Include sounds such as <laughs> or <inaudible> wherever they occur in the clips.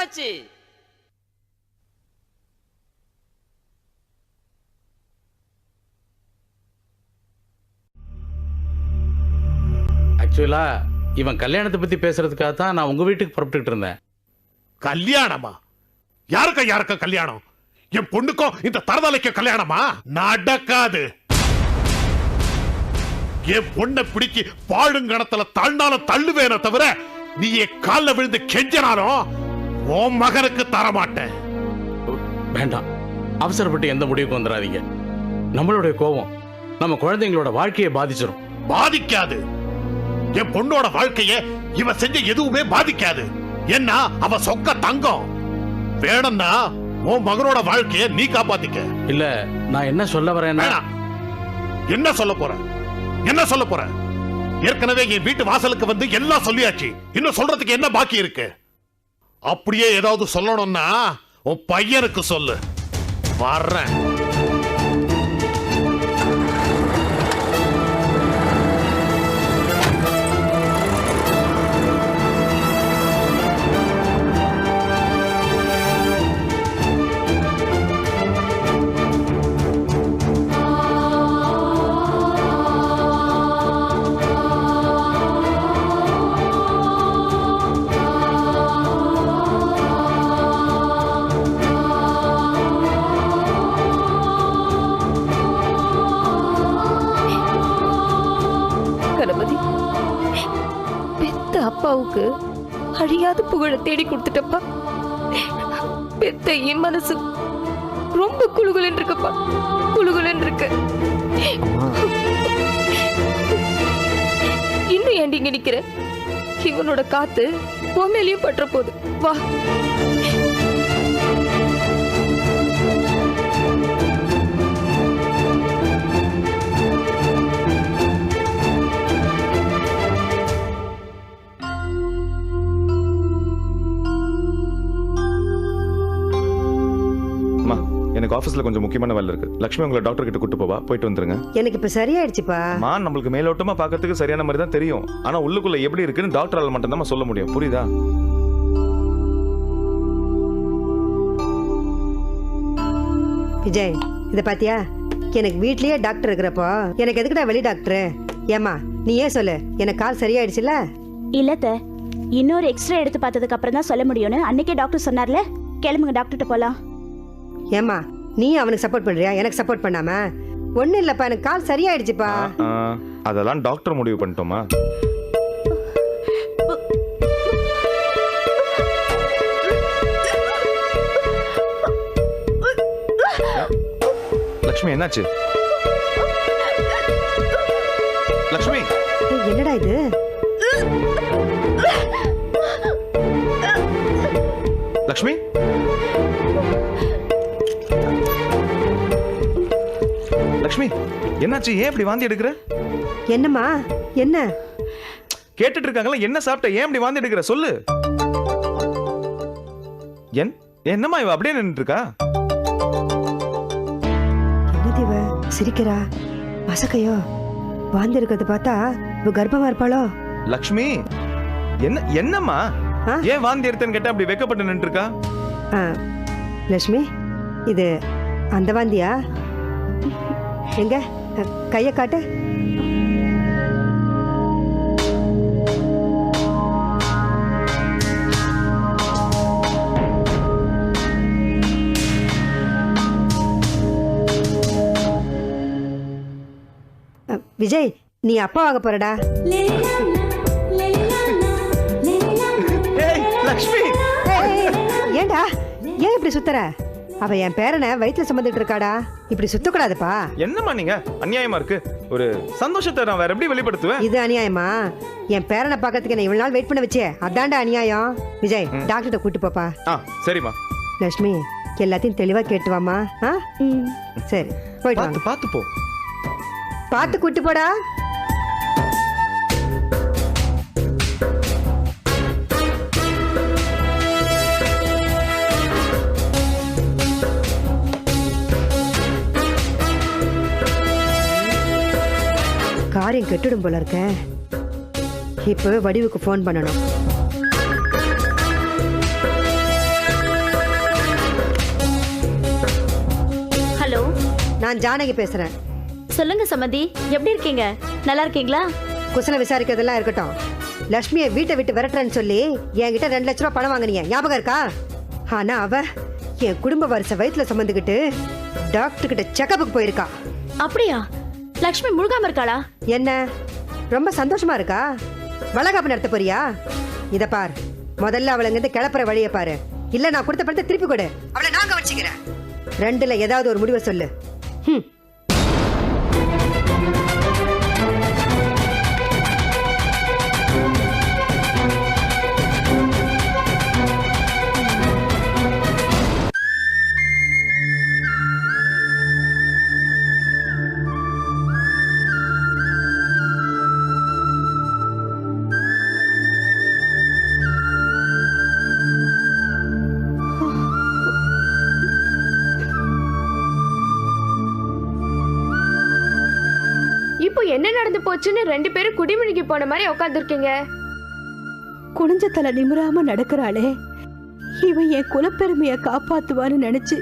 மச்சி ஆக்சுவலா இவன் கல்யாணத்தை பத்தி பேசுறதுக்காக தான் நான் உங்க வீட்டுக்கு புறப்பட்டுட்டு இருந்தேன். கல்யாணமா? யாருக்கா யாருக்கா கல்யாணம்? என் பொண்ணுக்கும் இந்த தரதலைக்கு கல்யாணமா? நடக்காது. என் பொண்ணை பிடிக்கி பாழுங்கணத்துல தள்ளாலும் தள்ளுவேன தவிர நீ என் கால்ல விழுந்து கெஞ்சனாலும் உன் மகனுக்கு தரமாட்டேன். வேண்டாம். அவசரப்பட்டு எந்த முடிவுக்கு வந்துடாதீங்க. நம்மளுடைய கோபம் நம்ம குழந்தைங்களோட வாழ்க்கையை பாதிச்சிடும் பாதிக்காது. என் பொண்ணோட வாழ்க்கைய இவ செஞ்ச எதுவுமே பாதிக்காது. ஏன்னா அவ சொக்க தங்கம். வேணும்னா உன் மகனோட வாழ்க்கைய நீ காப்பாத்திக்க. இல்ல நான் என்ன சொல்ல வரேன்னா என்ன சொல்ல போற? என்ன சொல்ல போற? ஏற்கனவே என் வீட்டு வாசலுக்கு வந்து எல்லாம் சொல்லியாச்சு. இன்னும் சொல்றதுக்கு என்ன பாக்கி இருக்கு? அப்படியே ஏதாவது சொல்லணும்னா உன் பையனுக்கு சொல்லு. வர்றேன். புகழ தேடி கொடுத்துட்டப்பா. பெத்த என் மனசு ரொம்ப குழுகுலன் இருக்குப்பா குழுகுலன் இருக்கு இன்னும் ஏண்டி இங்க நிக்கிற? இவனோட காத்து உன் மேலயும் பற்ற போகுது வா. ஆஃபீஸ்ல கொஞ்சம் முக்கியமான வேலை இருக்கு. லக்ஷ்மி உங்களை டாக்டர் கிட்ட கூட்டு போவா? போயிட்டு வந்துருங்க. எனக்கு இப்ப சரியாயிடுச்சுப்பா. அம்மா நம்மளுக்கு மேலோட்டமா பார்க்கறதுக்கு சரியான மாதிரி தான் தெரியும். ஆனா உள்ளுக்குள்ள எப்படி இருக்குன்னு டாக்டரால மட்டும் தான் சொல்ல முடியும். புரியுதா? விஜய் இத பாத்தியா? எனக்கு வீட்லயே டாக்டர் இருக்கிறப்போ எனக்கு எதுக்குடா வெளி டாக்டர் ஏமா நீ ஏன் சொல்லு? எனக்கு கால் சரியாயிடுச்சுல? இல்லத்த இன்னொரு எக்ஸ்ரே எடுத்து பார்த்ததுக்கு அப்புறம் தான் சொல்ல முடியும்னு அன்னைக்கே டாக்டர் சொன்னார்ல. கிளம்புங்க டாக்டர்கிட்ட போலாம். ஏமா நீ அவனுக்கு சப்போர்ட் பண்றியா? எனக்கு சப்போர்ட் பண்ணாம? ஒண்ணும் இல்லப்பா எனக்கு கால் சரியாயிடுச்சுப்பா. அதெல்லாம் டாக்டர் முடிவு பண்ணிட்டோமா? லக்ஷ்மி என்னாச்சு? லக்ஷ்மி! என்னடா இது? லக்ஷ்மி! லக்ஷ்மி என்னாச்சு? ஏன் இப்படி வாந்தி எடுக்கிற? என்னம்மா? என்ன? கேட்டுட்டு இருக்காங்களா என்ன சாப்பிட்ட? ஏன் இப்படி வாந்தி எடுக்கிற? சொல்லு. என் என்னம்மா இவ? அப்படியே நின்னுட்டு இருக்கா என்னது இவ? சிரிக்கிறா? மசக்கையோ வாழ்ந்து இருக்கிறத பார்த்தா இவ கர்ப்பமா இருப்பாளோ? லக்ஷ்மி என்ன என்னம்மா? ஏன் வாந்தி எடுத்தேன்னு கேட்டா அப்படி வெக்கப்பட்டு நின்னுட்டு இருக்கா லட்சுமி இது அந்த வாந்தியா? எங்க? கைய காட்டு. விஜய் நீ அப்பா ஆக போறடா. லக்ஷ்மி! ஏன்டா ஏன் இப்படி சுத்துற? அவ என் பேரனை வயிற்றுல சுமந்துட்டு இருக்காடா. இப்படி சுத்தக்கூடாதுப்பா. என்னம்மா நீங்க? அநியாயமா இருக்கு. ஒரு சந்தோஷத்தை நான் வேற எப்படி வெளிப்படுத்துவேன்? இது அநியாயமா? என் பேரனை பார்க்கறதுக்கு என்ன இவ்வளவு நாள் வெயிட் பண்ண வச்சே. அதான்டா அநியாயம். விஜய் டாக்டர்கிட்ட கூட்டு போப்பா. ஆ சரிம்மா. லட்சுமி எல்லாத்தையும் தெளிவா கேட்டு வாமா ஆ? சரி போயிட்டு வாங்க. பார்த்து போ. பார்த்து கூட்டு போடா. காரியம் கெட்டுடும் போல இருக்க. இப்பவே வடிவுக்கு ஃபோன் பண்ணணும். ஹலோ. நான் ஜானகி பேசுறேன். சொல்லுங்க சமதி எப்படி இருக்கீங்க? நல்லா இருக்கீங்களா? குசல விசாரிக்கிறதெல்லாம் இருக்கட்டும். லக்ஷ்மியை வீட்டை விட்டு விரட்டுறேன்னு சொல்லி என்கிட்ட ரெண்டு லட்ச ரூபா பணம் வாங்கினீங்க. ஞாபகம் இருக்கா? ஆனா அவ என் குடும்ப வருஷ வயிற்றுல சுமந்துக்கிட்டு டாக்டர் கிட்ட செக்கப்புக்கு போயிருக்கா. அப்படியா? லக்ஷ்மி முழுகாம இருக்காளா? என்ன? ரொம்ப சந்தோஷமா இருக்கா? வளகாப்பு நடத்த போறியா? இத பார். முதல்ல அவளை இருந்து கிளப்புற வழியை பாரு. இல்ல நான் கொடுத்த பணத்தை திருப்பி கொடு. அவளை நான் கவனிச்சுக்கிறேன். ரெண்டுல ஏதாவது ஒரு முடிவை சொல்லு. ஹம். என்ன நடந்து போச்சுன்னு ரெண்டு பேரும் குடிமுழுகி போன மாதிரி உட்காந்துருக்கீங்க குனிஞ்ச தலை நிமிராம நடக்கிறாளே. இவன் என் குலப்பெருமைய காப்பாத்துவான்னு நினைச்சு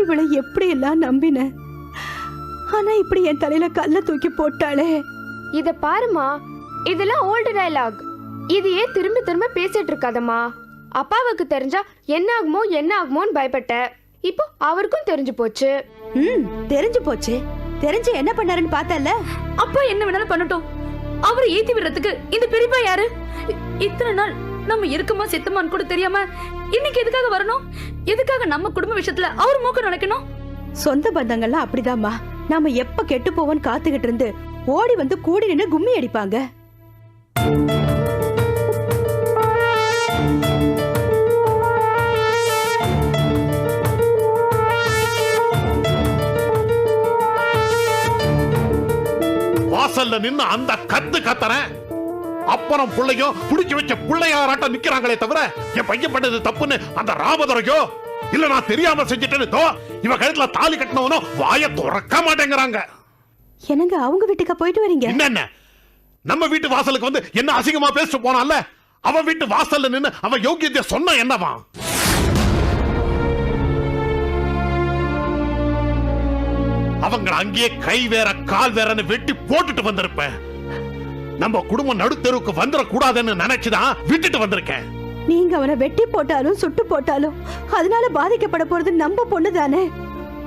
இவளை எப்படி எல்லாம் நம்பினேன் ஆனா இப்படி என் தலையில கல்ல தூக்கி போட்டாளே. இத பாருமா இதெல்லாம் ஓல்டு டயலாக் இதையே திரும்ப திரும்ப பேசிட்டு இருக்காதம்மா. அப்பாவுக்கு தெரிஞ்சா என்ன ஆகுமோ என்ன ஆகுமோன்னு பயப்பட்ட. இப்போ அவருக்கும் தெரிஞ்சு போச்சு. ம் தெரிஞ்சு போச்சு. தெரிஞ்சு என்ன பண்ணாருன்னு பார்த்தல அப்பா என்ன வேணாலும் பண்ணட்டும். அவரை ஏத்தி விடுறதுக்கு இந்த பெரியப்பா யாரு? இத்தனை நாள் நம்ம இருக்குமா செத்துமான்னு கூட தெரியாம இன்னைக்கு எதுக்காக வரணும்? எதுக்காக நம்ம குடும்ப விஷயத்துல அவர் மூக்க நினைக்கணும் சொந்த பந்தங்கள்லாம் அப்படிதாம்மா. நாம எப்ப கெட்டு போவோன்னு காத்துக்கிட்டு இருந்து ஓடி வந்து கூடி நின்னு கும்மி அடிப்பாங்க. வாசல்ல நின்னு அந்த கத்து கத்துறேன். அப்புறம் புள்ளையும் புடிச்சு வச்ச பிள்ளையாராட்டம் நிக்கிறாங்களே தவிர என் பையன் பண்ணது தப்புன்னு அந்த ராமதுரையோ இல்ல நான் தெரியாம செஞ்சுட்டேன்னு இவ கழுத்துல தாலி கட்டினவனும் வாய துறக்க மாட்டேங்கிறாங்க. என்னங்க அவங்க வீட்டுக்கா போயிட்டு வரீங்க? என்னென்ன நம்ம வீட்டு வாசலுக்கு வந்து என்ன அசிங்கமா பேசிட்டு போனான்ல? அவன் வீட்டு வாசல்ல நின்னு அவன் யோகியத்தை சொன்னா என்னவா? அவங்க அங்கேயே கை வேற கால் வேறன்னு வெட்டி போட்டுட்டு வந்திருப்பேன். நம்ம குடும்பம் நடுத்தெருவுக்கு வந்துடக்கூடாதுன்னு நினைச்சுதான் விட்டுட்டு வந்திருக்கேன். நீங்க அவனை வெட்டி போட்டாலும் சுட்டு போட்டாலும் அதனால பாதிக்கப்பட போறது நம்ம பொண்ணு தானே?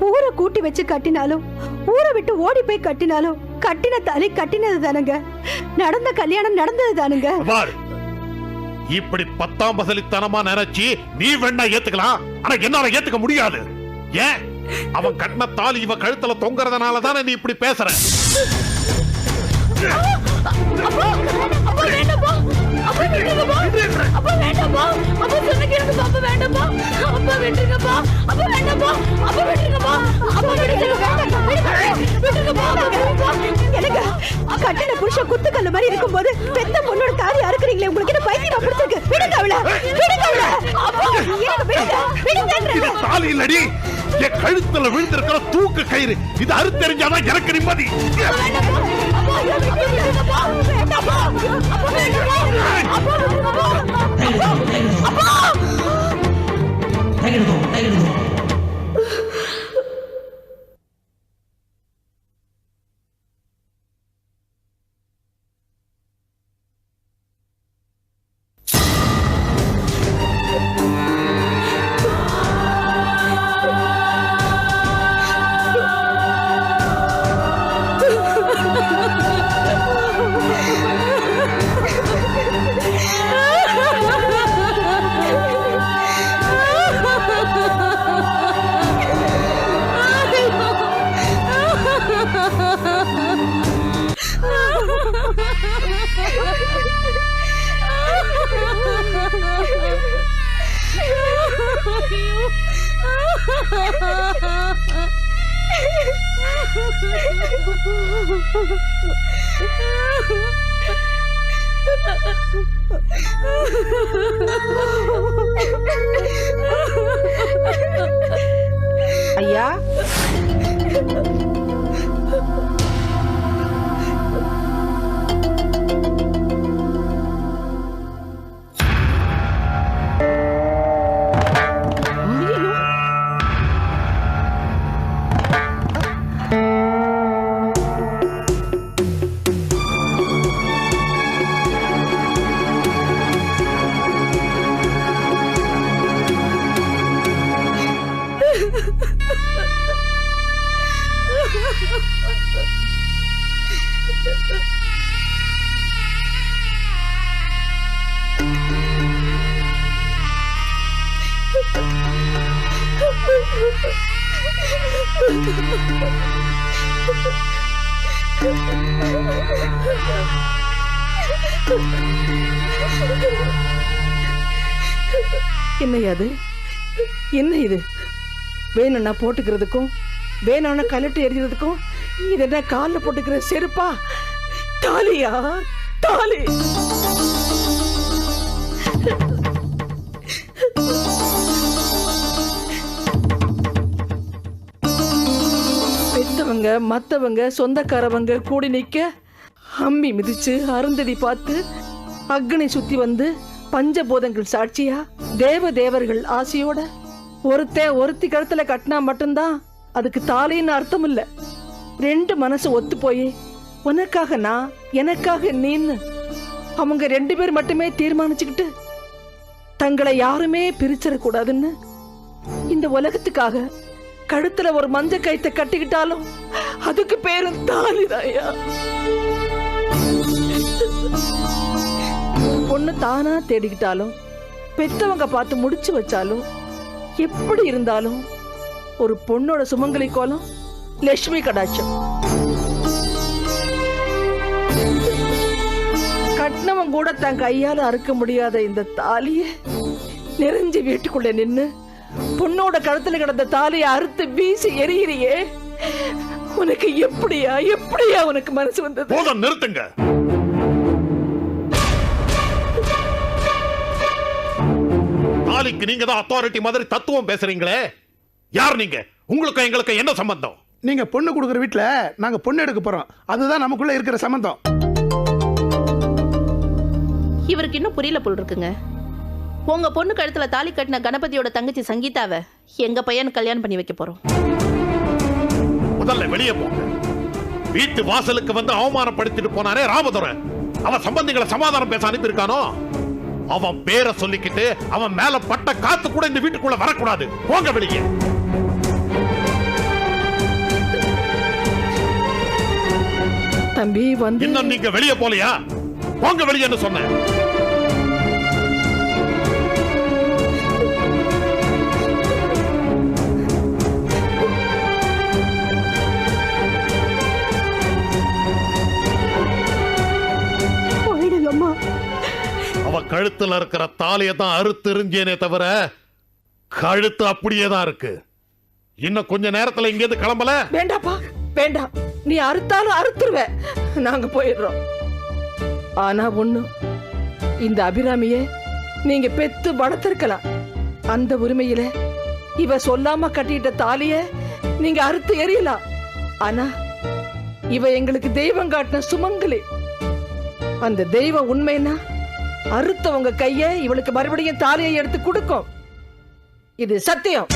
ஊரை கூட்டி வச்சு கட்டினாலும் ஊரை விட்டு ஓடி போய் கட்டினாலும் கட்டின தாலி கட்டினது தானுங்க. நடந்த கல்யாணம் நடந்தது தானுங்க. இப்படி பத்தாம் பசலித்தனமா நினைச்சு நீ வேணா ஏத்துக்கலாம். ஆனா என்னால ஏத்துக்க முடியாது. ஏன்? அவன் கண்ணத்தால் இவ கழுத்துல தொங்குறதுனால தானே நீ இப்படி பேசுற? அப்பா வேண்டாப்பா அப்பா விட்டுருங்கப்பா அப்பா வேண்டாப்பா அப்பா சொன்ன கேளுங்கப்பா. அப்பா அப்பா விட்டுருங்கப்பா. அப்பா வேண்டாப்பா அப்பா விட்டுருங்கப்பா. அப்பா விட்டுருங்கப்பா. எனக்கு கட்டின புருஷன் குத்துக்கல்ல மாதிரி இருக்கும்போது பெத்த பொண்ணோட தாலி அறுக்குறீங்களே. உங்களுக்கு என்ன பைத்தியம் பிடிச்சிருக்கு? விடுங்க அவள. விடுங்க அவள. அப்பா எனக்கு விடுங்க. இது தாலி இல்லடி என் கழுத்துல விழுந்திருக்கிற தூக்கு கயிறு. இது அறுத்தெறிஞ்சாதான் எனக்கு நிம்மதி. விட்டுருங்கப்பா Ayah? என்னையா அது? என்ன இது? வேணும்னா போட்டுக்கிறதுக்கும் வேணும்னா கலட்டு எறிகிறதுக்கும் இது என்ன காலில் போட்டுக்கிற செருப்பா? தாலியா? தாலி! பெத்தவங்க மத்தவங்க சொந்தக்காரவங்க கூடி நிற்க அம்மி மிதிச்சு அருந்ததி பார்த்து அக்னி சுத்தி வந்து பஞ்சபூதங்கள் சாட்சியா? தேவ தேவர்கள் ஆசையோட? ஒருத்த ஒருத்தி கழுத்துல கட்டினா மட்டும்தான் அதுக்கு தாலின்னு அர்த்தம் இல்ல ரெண்டு மனசு ஒத்து போய் உனக்காக நான் எனக்காக நீன்னு. அவங்க ரெண்டு பேர் மட்டுமே தீர்மானிச்சுக்கிட்டு தங்களை யாருமே பிரிச்சிடக்கூடாதுன்னு. இந்த உலகத்துக்காக கழுத்துல ஒரு மஞ்ச கயித்தை கட்டிக்கிட்டாலும் அதுக்கு பேரும் தாலிதாயா பொண்ணு தானா தேடிக்கிட்டாலும் பெத்தவங்க பார்த்து முடிச்சு வச்சாலும் எப்படி இருந்தாலும் ஒரு பொண்ணோட சுமங்கலி கோலம் லட்சுமி கடாட்சம். கட்னவன் கூட தன் கையால அறுக்க முடியாத இந்த தாலிய நெறிஞ்சு வீட்டுக்குள்ள நின்னு பொண்ணோட கழுத்துல கிடந்த தாலியை அறுத்து வீசி எரியிறியே உனக்கு எப்படியா எப்படியா உனக்கு மனசு வந்தது? நிறுத்துங்க. தாலிக்கு நீங்க தான் அத்தாரிட்டி மாதிரி தத்துவம் பேசுறீங்களே? யார் நீங்க? உங்களுக்கு எங்களுக்கு என்ன சம்பந்தம்? நீங்க பொண்ணு கொடுக்குற வீட்ல நாங்க பொண்ணு எடுக்க போறோம். அதுதான் நமக்குள்ள இருக்கிற சம்பந்தம். இவருக்கு இன்னும் புரியல போல் இருக்குங்க. உங்க பொண்ணு கழுத்துல தாலி கட்டின கணபதியோட தங்கச்சி சங்கீதாவை எங்க பையனுக்கு கல்யாணம் பண்ணி வைக்க போறோம். முதல்ல வெளியே போங்க வீட்டு வாசலுக்கு வந்து அவமானப்படுத்திட்டு போனானே ராமதுரை. அவன் சம்பந்திகளை சமாதானம் பேச அனுப்பியிருக்கானோ? அவன் பேரை சொல்லிக்கிட்டு அவன் மேல பட்ட காத்து கூட இந்த வீட்டுக்குள்ள வரக்கூடாது. போங்க வெளியே. தம்பி வந்து இன்னும் நீங்க வெளியே போலையா? போங்க வெளியேன்னு சொன்னேன். அவ கழுத்துல இருக்கிற தாலியை தான் அறுத்தெறிஞ்சேனே தவிர கழுத்து அப்படியே தான் இருக்கு. இன்னும் கொஞ்ச நேரத்துல இங்கேருந்து கிளம்பல? வேண்டாப்பா வேண்டாம். நீ அறுத்தாலும் அறுத்துருவ. நாங்க போயிடுறோம். ஆனா ஒண்ணு இந்த அபிராமிய நீங்க பெத்து வளர்த்திருக்கலாம். அந்த உரிமையில இவ சொல்லாம கட்டிட்ட தாலிய நீங்க அறுத்து எறியலாம். ஆனா இவ எங்களுக்கு தெய்வம் காட்டின சுமங்கலி. அந்த தெய்வம் உண்மைன்னா அறுத்தவங்க கைய இவளுக்கு மறுபடியும் தாலியை எடுத்து கொடுக்கும். இது சத்தியம்.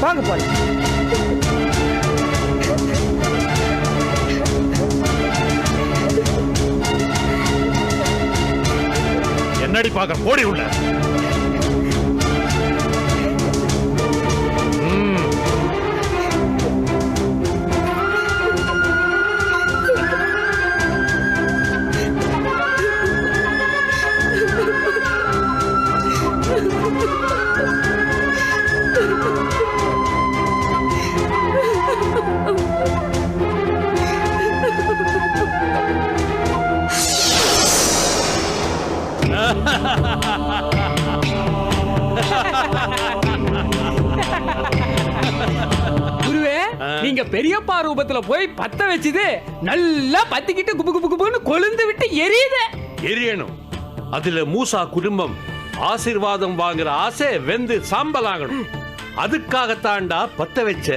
வாங்க போலாம். என்னடி பாக்க போடி உள்ள. ரூபத்துல போய் பத்த வச்சது நல்லா பத்திக்கிட்டு குபு குபு குபுன்னு கொழுந்து விட்டு எரியுது. எரியணும். அதுல மூசா குடும்பம் ஆசீர்வாதம் வாங்குற ஆசை வெந்து சாம்பலாகணும் அதுக்காகத்தாண்டா பத்த வச்ச.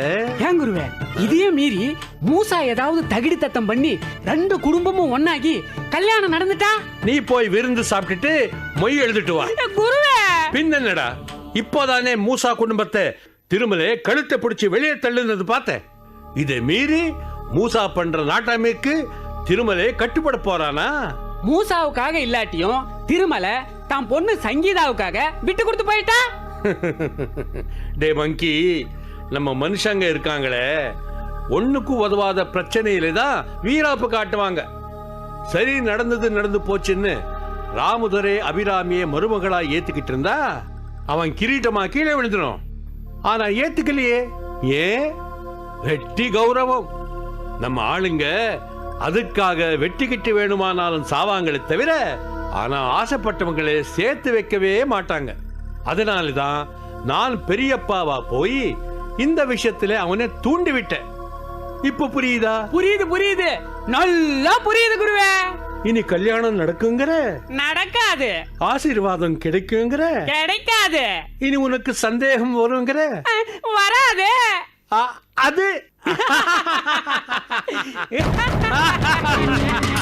ஏன் குருவே? இதையும் மீறி மூசா ஏதாவது தகிடி தத்தம் பண்ணி ரெண்டு குடும்பமும் ஒண்ணாகி கல்யாணம் நடந்துட்டா? நீ போய் விருந்து சாப்பிட்டுட்டு மொய் எழுதிட்டு வா. குருவே! பின்னடா இப்போதானே மூசா குடும்பத்தை திருமலை கழுத்தை பிடிச்சி வெளியே தள்ளுனது பார்த்தேன் இதை மீறி மூசா பண்ற நாட்டாமைக்கு திருமலை கட்டுப்பட போறானா? மூசாவுக்காக இல்லாட்டியும் திருமலை தான் பொண்ணு சங்கீதாவுக்காக விட்டு கொடுத்து போயிட்டா? <laughs> டே மங்கி நம்ம மனுஷங்க இருக்காங்களே ஒண்ணுக்கும் உதவாத பிரச்சனையில தான் வீராப்பு காட்டுவாங்க. சரி நடந்தது நடந்து போச்சுன்னு ராமுதுரை அபிராமியை மருமகளா ஏத்துக்கிட்டு இருந்தா அவன் கிரீட்டமா கீழே விழுந்துடும் ஆனா ஏத்துக்கலையே. ஏன்? வெட்டி கௌரவம். நம்ம ஆளுங்க அதுக்காக வெட்டி கிட்டு வேணுமானாலும் சாவாங்களே தவிர ஆனா ஆசைப்பட்டவங்களை சேர்த்து வைக்கவே மாட்டாங்க. அதனால தான் நான் பெரியப்பாவா போய் இந்த விஷயத்துல அவனை தூண்டி விட்டேன். இப்ப புரியுதா? புரியுது புரியுது. நல்லா புரியுது குருவே. இனி கல்யாணம் நடக்குங்கிற? நடக்காது. ஆசீர்வாதம் கிடைக்குங்கிற? கிடைக்காது. இனி உனக்கு சந்தேகம் வருங்கிற? வராது. அ- அது <laughs>